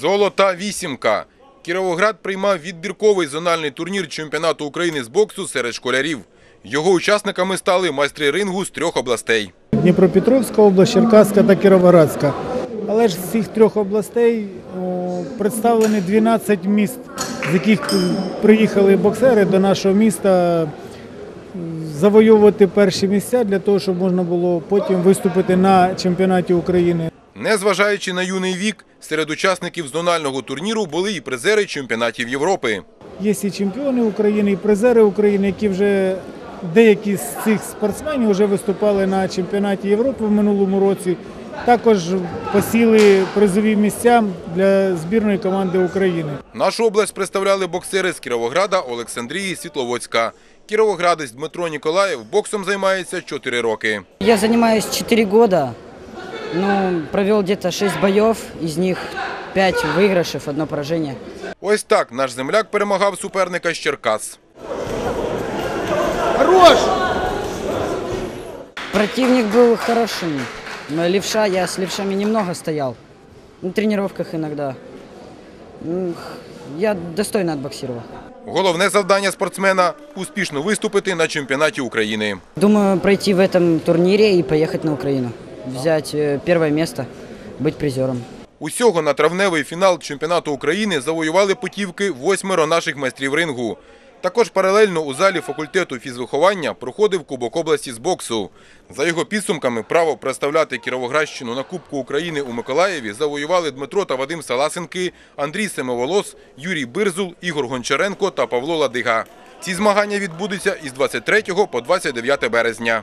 Золота вісімка. Кіровоград приймав відбірковий зональний турнір чемпіонату України з боксу серед школярів. Його учасниками стали майстри рингу з трьох областей. Дніпропетровська область, Черкаська та Кіровоградська. Але ж з цих трьох областей представлені 12 міст, з яких приїхали боксери до нашого міста завоювати перші місця для того, щоб можна було потім виступити на чемпіонаті України. Незважаючи на юний вік, серед учасників зонального турніру були і призери чемпіонатів Європи. Є і чемпіони України, і призери України, які вже деякі з цих спортсменів вже виступали на чемпіонаті Європи в минулому році. Також посіли призові місця для збірної команди України. Нашу область представляли боксери з Кіровограда Олександрії Світловодська. Кіровоградець Дмитро Ніколаєв боксом займається 4 роки. Я занимаюсь 4 года, ну, провел где-то 6 боев, из них 5 выигрышев, одно поражение. Ось так наш земляк перемагав суперника з Черкас. Противник был хорошим, но левша, я с левшами немного стоял, на тренировках иногда. Ну, х- Я достойно отбоксировал. Головне завдання спортсмена успішно виступити на чемпіонаті України. Думаю пройти в этом турнире и поехать на Украину, взять э, первое место, быть призером. Усього на травневий фінал чемпіонату України завоювали путівки восьмеро наших майстрів рингу. Також паралельно у залі факультету фізвиховання проходив Кубок області з боксу. За його підсумками право представляти Кіровоградщину на Кубку України у Миколаєві завоювали Дмитро та Вадим Саласенки, Андрій Семиволос, Юрій Бирзул, Ігор Гончаренко та Павло Ладига. Ці змагання відбудуться із 23 по 29 березня.